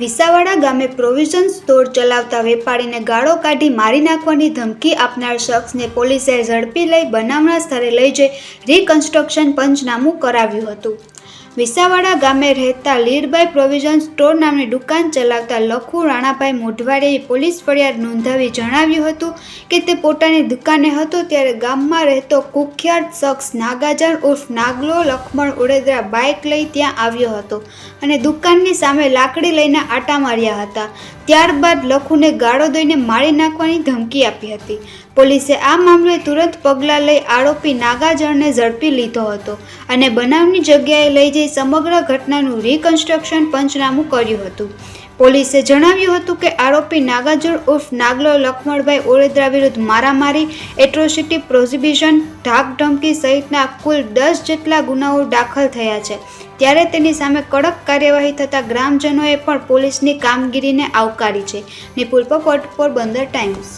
વિસાવાડા ગામે provision store ચલાવતા વેપારીને ગાળો કાઢી મારી નાખવાની ધમકી આપનાર શખ્સને પોલીસે ઝડપી લઈ બનાવના સ્થળે લઈ જઈ રિકન્સ્ટ્રક્શન પંચનામું કરાવ્યું હતું. વિસાવાડા ગામે રહેતા લીરબાઈ પ્રોવિઝન સ્ટોર નામની દુકાન ચલાવતા લખુ રાણાભાઈ મોઢવાડિયાએ પોલીસ ફરિયાદ નોંધાવી જણાવ્યું હતું કે તે પોતાની દુકાને હતો ત્યારે ગામમાં રહેતો કુખ્યાત શખ્સ નાગાજન ઉર્ફ નાગલો લખમણ ઉડેદરા બાઇક લઈ ત્યાં આવ્યો હતો અને દુકાનની સામે લાકડી લઈને આટા માર્યા હતા. ત્યારબાદ લખુને ગાળો દઈને મારી નાખવાની ધમકી આપી હતી. પોલીસે આ મામલે તુરંત પગલાં લઈ આરોપી નાગાજળને ઝડપી લીધો હતો અને બનાવની જગ્યાએ લઈ જઈ સમગ્ર ઘટનાનું રિકન્સ્ટ્રક્શન પંચનામું કર્યું હતું. પોલીસે જણાવ્યું હતું કે આરોપી નાગાજોડ ઉર્ફ નાગલો લખમણભાઈ ઓળેદરા વિરુદ્ધ મારામારી, એટ્રોસિટી પ્રોઝિબિશન ધાક ધમકી સહિતના કુલ દસ જેટલા ગુનાઓ દાખલ થયા છે. ત્યારે તેની સામે કડક કાર્યવાહી થતાં ગ્રામજનોએ પણ પોલીસની કામગીરીને આવકારી છે. નિપુલ પપટ, પોરબંદર ટાઈમ્સ.